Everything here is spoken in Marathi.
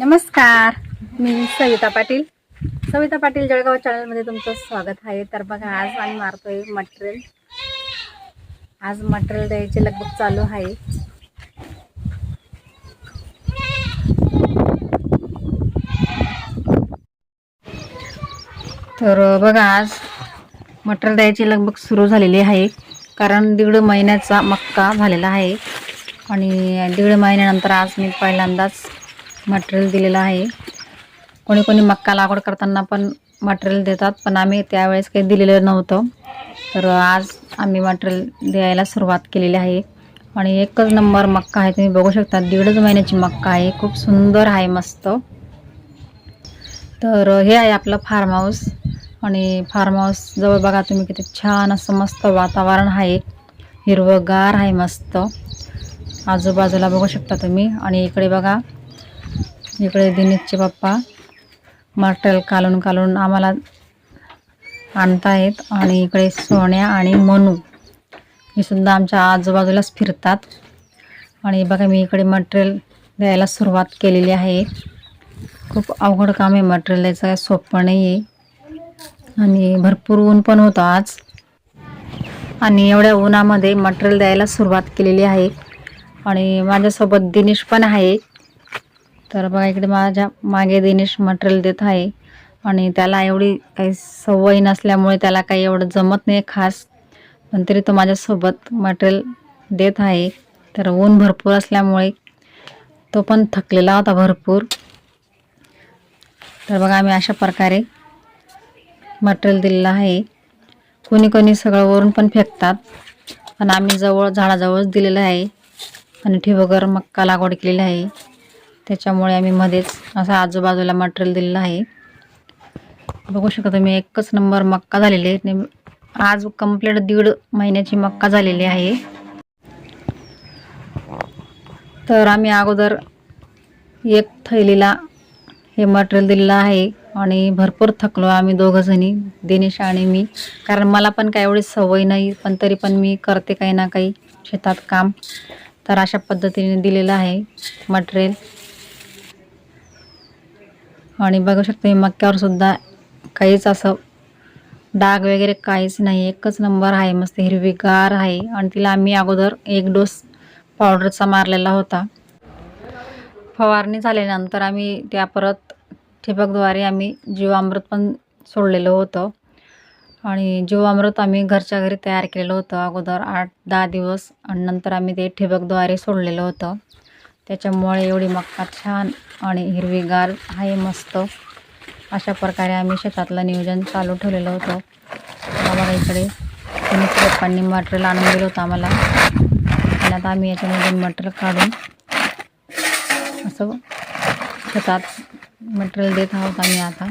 नमस्कार मी सविता पाटील. सविता पाटील जळगाव चॅनलमध्ये तुमचं स्वागत आहे. तर बघा आज आम्ही मारतोय मटेरियल. आज मटेरियल द्यायचे लगभग चालू आहे. तर बघा आज मटेरियल द्यायची लगभग सुरू झालेली आहे. कारण दीड महिन्याचा मक्का झालेला आहे. आणि दीड महिन्यानंतर आज मी पहिल्यांदाच मटेरियल दिलेलं आहे. कोणी कोणी मक्का लागवड करताना पण मटेरियल देतात पण आम्ही त्यावेळेस काही दिलेलं नव्हतं. तर आज आम्ही मटेरियल द्यायला सुरुवात केलेली आहे. आणि एकच नंबर मक्का आहे तुम्ही बघू शकता दीडच महिन्याची मक्का आहे. खूप सुंदर आहे मस्त. तर हे आहे आपलं फार्म हाऊस आणि फार्म हाऊस जवळ बघा तुम्ही किती छान असं मस्त वातावरण आहे. हिरवंगार आहे मस्त. आजूबाजूला बघू शकता तुम्ही. आणि इकडे बघा इकडे दिनेशचे पप्पा मटेरियल कालून कालून आम्हाला आणतायत आणि इकडे सोन्या आणि मनू. हे सुद्धा आमच्या आजूबाजूलाच फिरतात. आणि बघा मी इकडे मटेरियल द्यायला सुरुवात केलेली आहे. खूप अवघड काम आहे मटेरियल द्यायचं काय सोपं नाही आहे आणि भरपूर ऊन पण होतं आज. आणि एवढ्या उन्हामध्ये मटेरियल द्यायला सुरुवात केलेली आहे. आणि माझ्यासोबत दिनेश पण आहे. तर बघा इकडे माझ्या मागे दिनेश मटेरियल देत आहे. आणि त्याला एवढी काही सवय नसल्यामुळे त्याला काही एवढं जमत नाही खास. पण तरी तो माझ्यासोबत मटेरियल देत आहे. तर ऊन भरपूर असल्यामुळे तो पण थकलेला होता भरपूर. तर बघा आम्ही अशा प्रकारे मटेरियल दिलेलं आहे. कोणी कोणी सगळं वरून पण फेकतात. पण आम्ही जवळ झाडाजवळच दिलेलं आहे. आणि ठिबकर मक्का लागवड केलेली आहे. त्याच्यामुळे आम्ही मध्येच असं आजूबाजूला मटेरियल दिलेलं आहे. बघू शकता तुम्ही एकच नंबर मक्का झालेली आहे. आज कंप्लीट दीड महिन्याची मक्का झालेली आहे. तर आम्ही अगोदर एक थैलीला हे मटेरियल दिलेलं आहे आणि भरपूर थकलो आम्ही दोघं जणी दिनेश आणि मी. कारण मला पण काय एवढी सवय नाही पण तरी पण मी करते काही ना काही शेतात काम. तर अशा पद्धतीने दिलेलं आहे मटेरियल आणि बघू शकता मी मक्यावर सुद्धा काहीच असं डाग वगैरे काहीच नाही. एकच नंबर आहे मस्त हिरवीगार आहे. आणि तिला आम्ही अगोदर एक डोस पावडरचा मारलेला होता. फवारणी झाल्यानंतर आम्ही त्या परत ठिबकद्वारे आम्ही जीवामृत पण सोडलेलं होतं. आणि जीवामृत आम्ही घरच्या घरी तयार केलेलं होतं अगोदर आठ दहा दिवस. आणि नंतर आम्ही ते ठिबकद्वारे सोडलेलं होतं. त्याच्यामुळे एवढी मक्का छान आणि हिरवीगार आहे मस्त. अशा प्रकारे आम्ही शेतातलं नियोजन चालू ठेवलेलं होतं. आम्हाला इकडे त्यांनी पप्पांनी मटेरियल आणून दिलं होतं आम्हाला. आणि आता आम्ही याच्यामधून मटेरियल काढून असं शेतात मटेरियल देत आहोत आम्ही आता.